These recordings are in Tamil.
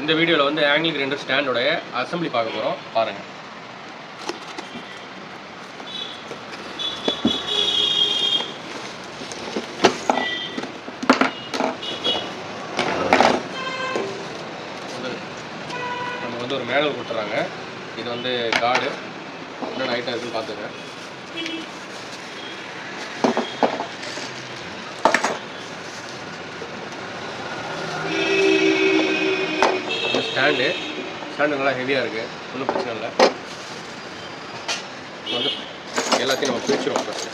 இந்த வீடியோவில் வந்து ஆங்கிள் கிரைண்டர் ஸ்டாண்டோடைய அசம்பிளி பார்க்க போகிறோம் பாருங்கள் நம்ம வந்து ஒரு மேனுவல் கொடுத்துட்றாங்க இது வந்து காடு. என்ன ஐட்டம் இருக்குன்னு பார்த்துங்க ஸ்டாண்டு ஸ்டாண்டு நல்லா ஹெவியாக இருக்குது ஒன்றும் பிரச்சனை இல்லை. வந்து எல்லாத்தையும் நம்ம பிரிச்சுருவோம் ஃபஸ்ட்டு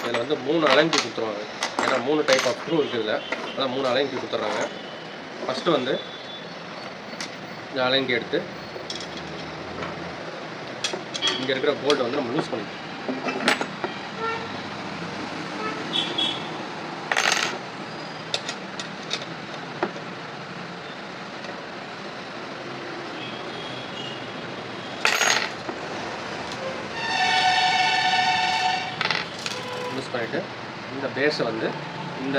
இதில் வந்து மூணு அலைன்க்கு கொடுத்துருவாங்க ஏன்னா மூணு டைப் ஆஃப் ப்ரூ இருக்குது இதில். அதான் மூணு அலைன்க்கு கொடுத்துட்றாங்க ஃபஸ்ட்டு வந்து இந்த அலைன்க்கு எடுத்து இங்கே இருக்கிற போல்ட்டை வந்து நம்ம லூஸ் பண்ணிக்கணும். பண்ணிவிட்டு இந்த பேஸை வந்து இந்த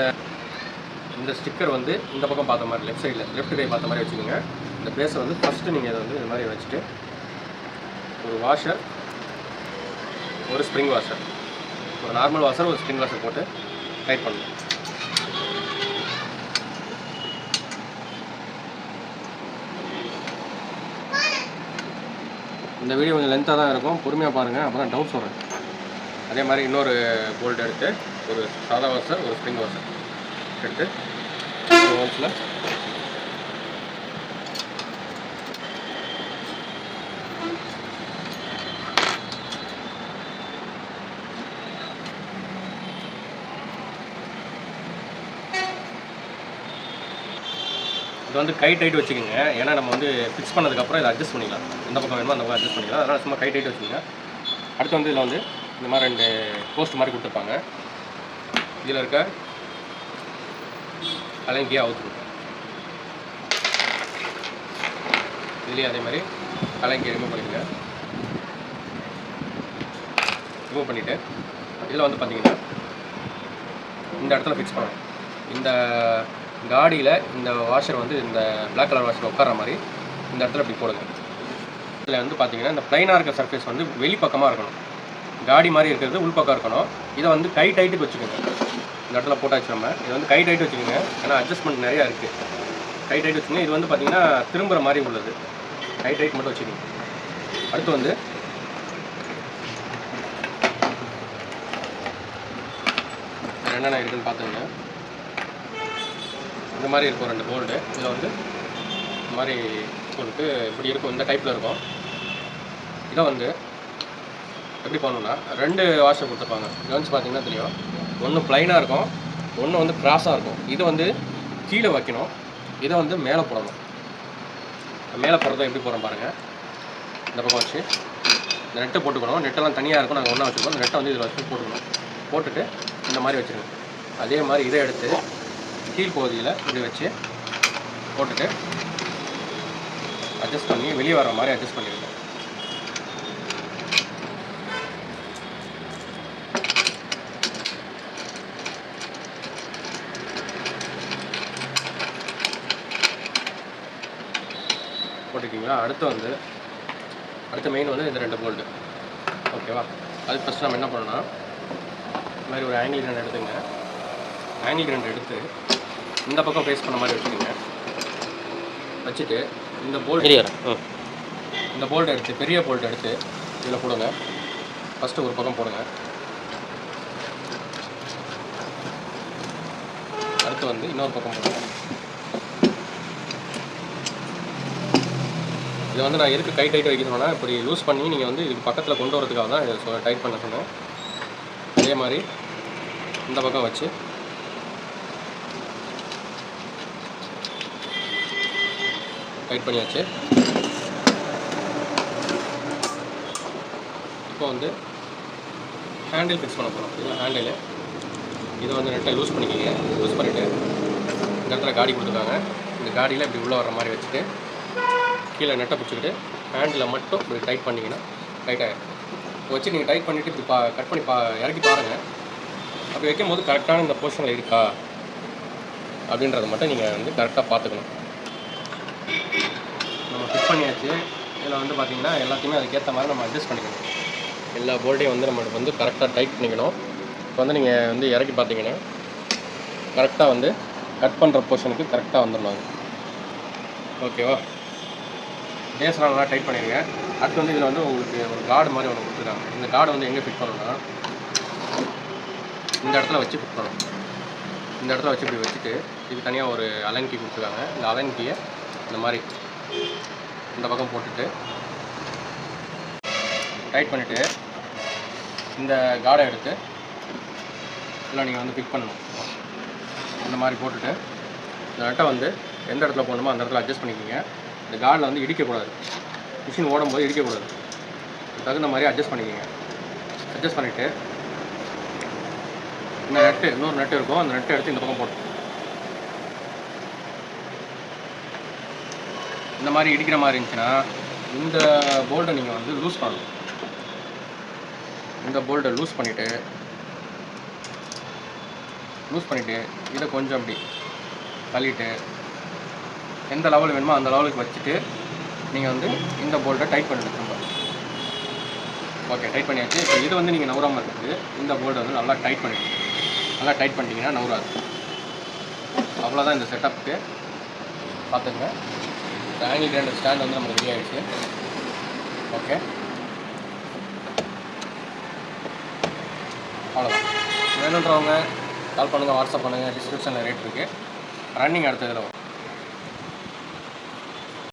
இந்த ஸ்டிக்கர் வந்து இந்த பக்கம் பார்த்த மாதிரி லெஃப்ட் சைடில் லெஃப்ட் கை பார்த்த மாதிரி வச்சுக்கோங்க. இந்த பேஸை வந்து ஃபஸ்ட்டு நீங்கள் இதை வந்து இந்த மாதிரி வச்சுட்டு ஒரு வாஷர் ஒரு ஸ்ப்ரிங் வாஷர் ஒரு நார்மல் வாஷர் ஒரு ஸ்ப்ரிங் வாஷர் போட்டு டைட் பண்ணணும். இந்த வீடியோ கொஞ்சம் லென்த்தாக தான் இருக்கும். பொறுமையாக பாருங்கள் அப்புறம் தான் டவுட்ஸ் அதே மாதிரி இன்னொரு போல்ட் எடுத்து ஒரு சாதா வாஷர் ஒரு ஸ்ப்ரிங் வாஷர் எடுத்து ஹோல்ஸில் இது வந்து கை டைட் வச்சுக்கோங்க. ஏன்னா நம்ம வந்து ஃபிக்ஸ் பண்ணதுக்கப்புறம் இதை அட்ஜஸ்ட் பண்ணிக்கலாம். எந்த பக்கம் வேணுமோ அந்த பக்கம் அட்ஜஸ்ட் பண்ணிக்கலாம். அதனால் சும்மா கை டைட் வச்சுக்கோங்க. அடுத்து வந்து இதில் வந்து இந்த மாதிரி ரெண்டு போஸ்ட் மாதிரி கொடுத்துருப்பாங்க. இதில் இருக்க கலங்கியாக அவுத்துருக்கும் இதுலேயும் அதே மாதிரி அலங்கியை ரிமூவ் பண்ணிடுங்க ரிமூவ் பண்ணிவிட்டு இதில் வந்து பார்த்தீங்கன்னா இந்த இடத்துல ஃபிக்ஸ் பண்ணணும். இந்த காடியில் இந்த வாஷர் வந்து இந்த பிளாக் கலர் வாஷர் உட்கார மாதிரி இந்த இடத்துல இப்படி போடுங்க. இதில் வந்து பார்த்தீங்கன்னா இந்த ப்ளைனாக இருக்க சர்ஃபேஸ் வந்து வெளிப்பக்கமாக இருக்கணும். காடி மாதிரி இருக்கிறது உள்பக்கம் இருக்கணும். இதை வந்து கை டைட்டுக்கு வச்சுக்கோங்க. இந்த இடத்துல போட்டாச்சு நம்ம. இதை வந்து கை டைட் வச்சுக்கோங்க. ஏன்னா அட்ஜஸ்ட்மெண்ட் நிறையா இருக்குது கை டைட் வச்சுக்கோங்க. இது வந்து பார்த்தீங்கன்னா திரும்புகிற மாதிரி உள்ளது. கை டைட் மட்டும் வச்சுக்கோங்க. அடுத்து வந்து என்னென்ன இருக்குன்னு பார்த்துங்க இந்த மாதிரி இருக்கும் ரெண்டு போல்டு இதில் வந்து இந்த மாதிரி போட்டு இப்படி இருக்கும். இந்த டைப்பில் இருக்கும். இதை வந்து எப்படி பண்ணணும்னா ரெண்டு வாஷை கொடுத்துருப்பாங்க. கேர்ள்ஸ் பார்த்தீங்கன்னா தெரியும். ஒன்று ப்ளைனாக இருக்கும் ஒன்று வந்து க்ராஸாக இருக்கும். இதை வந்து கீழே வைக்கணும். இதை வந்து மேலே போடணும். மேலே போடுறத எப்படி போகிறோம் பாருங்கள் இந்த பக்கம் வச்சு. இந்த நெட்டை போட்டுக்கணும். நெட்டெல்லாம் தனியாக இருக்கும். நாங்கள் ஒன்றா வச்சுருக்கோம். நெட்டை வந்து இதில் வச்சு போட்டுக்கணும். போட்டுட்டு இந்த மாதிரி வச்சுருக்கோம் அதே மாதிரி இதை எடுத்து கீழ் பகுதியில் இப்படி வச்சு போட்டுட்டு அட்ஜஸ்ட் பண்ணி வெளியே வர மாதிரி அட்ஜஸ்ட் பண்ணிடுங்க போட்டுக்கிங்களா அடுத்து வந்து அடுத்த மெயின் வந்து இந்த ரெண்டு போல்ட்டு ஓகேவா அதுக்கு ஃபஸ்ட் நம்ம என்ன பண்ணணும்னா இந்த மாதிரி ஒரு ஆங்கிள் கிரைண்டர் எடுத்துங்க. ஆங்கிள் கிரைண்டர் எடுத்து இந்த பக்கம் ஃபேஸ் பண்ண மாதிரி வச்சுக்கோங்க. வச்சுட்டு இந்த போல்ட் இந்த போல்ட் எடுத்து பெரிய போல்ட் எடுத்து இதில் போடுங்க. ஃபஸ்ட்டு ஒரு பக்கம் போடுங்க. அடுத்து வந்து இன்னொரு பக்கம் போடுங்க. இதை வந்து நான் எதுக்கு கை டைட் வைக்கணும்னா இப்படி லூஸ் பண்ணி நீங்கள் வந்து இதுக்கு பக்கத்தில் கொண்டு வரதுக்காக தான் இதை டைட் பண்ண சொன்னேன். அதே மாதிரி இந்த பக்கம் வச்சு. டைட் பண்ணியாச்சு. இப்போ வந்து ஹேண்டில் ஃபிக்ஸ் பண்ண போகிறோம் இல்லை ஹேண்டில் இதை வந்து நெட்டை லூஸ் பண்ணிக்கிங்க. லூஸ் பண்ணிவிட்டு இந்த இடத்துல காடி கொடுத்துருக்காங்க. இந்த காடியில் இப்படி உள்ளே வர மாதிரி வச்சுட்டு கீழே நெட்டை பிடிச்சிக்கிட்டு ஹேண்டில் மட்டும் இப்படி டைட் பண்ணிங்கன்னா டைட் ஆகிடும் வச்சு நீங்கள் டைட் பண்ணிவிட்டு இப்படி பா கட் பண்ணி பா இறக்கி பாருங்கள் அப்படி வைக்கும் போது கரெக்டான இந்த போர்ஷனில் இருக்கா? அப்படின்றத மட்டும் நீங்கள் வந்து கரெக்டாக பார்த்துக்கணும். நம்ம ஃபிட் பண்ணியாச்சு. இதில் வந்து பார்த்தீங்கன்னா எல்லாத்தையுமே அதுக்கேற்ற மாதிரி நம்ம அட்ஜஸ்ட் பண்ணிக்கணும். எல்லா போல்ட்டையும் வந்து நம்ம வந்து கரெக்டாக டைட் பண்ணிக்கணும். இப்போ வந்து நீங்கள் வந்து இறக்கி பார்த்தீங்கன்னா கரெக்டாக வந்து கட் பண்ணுற போர்ஷனுக்கு கரெக்டாக வந்துடணும் ஓகேவா பேஸ்லாம் நல்லா டைட் பண்ணிடுங்க அடுத்து வந்து இதில் வந்து உங்களுக்கு ஒரு கார்டு மாதிரி ஒன்று கொடுத்துருக்காங்க. இந்த கார்டு வந்து எங்கே ஃபிட் பண்ணணும்னா இந்த இடத்துல வச்சு ஃபிட் பண்ணணும். இந்த இடத்துல வச்சு இப்படி வச்சுட்டு இது தனியாக ஒரு அலன் கீ கொடுத்துருக்காங்க. இந்த அலன் கீயை இந்த மாதிரி இந்த பக்கம் போட்டுட்டு டைட் பண்ணிவிட்டு இந்த கார்டை எடுத்து இல்லை நீங்கள் வந்து ஃபிட் பண்ணணும். இந்த மாதிரி போட்டுட்டு இந்த நட்டை வந்து எந்த இடத்துல போடணுமோ அந்த இடத்துல அட்ஜஸ்ட் பண்ணிக்கிங்க. இந்த கார்டில் வந்து இடிக்கக்கூடாது. மிஷின் ஓடும்போது இடிக்கக்கூடாது. அதுக்கு தகுந்த மாதிரி அட்ஜஸ்ட் பண்ணிக்கோங்க. அட்ஜஸ்ட் பண்ணிவிட்டு இந்த நெட்டு இன்னொரு நெட்டு இருக்கும். அந்த நெட்டை எடுத்து இந்த பக்கம் போட்டு இந்த மாதிரி இடிக்கிற மாதிரி இருந்துச்சுன்னா இந்த போல்ட்டை நீங்கள் வந்து லூஸ் பண்ணணும். இந்த போல்ட்டை லூஸ் பண்ணிவிட்டு லூஸ் பண்ணிவிட்டு இதை கொஞ்சம் அப்படி தள்ளிட்டு எந்த லெவல் வேணுமோ அந்த லெவலுக்கு வச்சுட்டு நீங்கள் வந்து இந்த போல்ட்டை டைட் பண்ணிட்டு திரும்ப. ஓகே டைட் பண்ணியாச்சு. இப்போ இது வந்து நீங்கள் நவராமல் இருக்குது. இந்த போல்ட்டை வந்து நல்லா டைட் பண்ணிடுங்க நல்லா டைட் பண்ணிட்டீங்கன்னா நவுறாது. அவ்வளோதான் இந்த செட்டப்புக்கு பார்த்துங்க இந்த ஆங்கிள் கிரைண்டர் ஸ்டாண்ட் வந்து நமக்கு ரெடி ஆகிடுச்சு ஓகே அவ்வளோதான் வேணுன்றவங்க கால் பண்ணுங்கள் வாட்ஸ்அப் பண்ணுங்கள் டிஸ்கிரிப்ஷனில் ரேட் இருக்குது ரன்னிங் அடுத்த இதில் வரும்.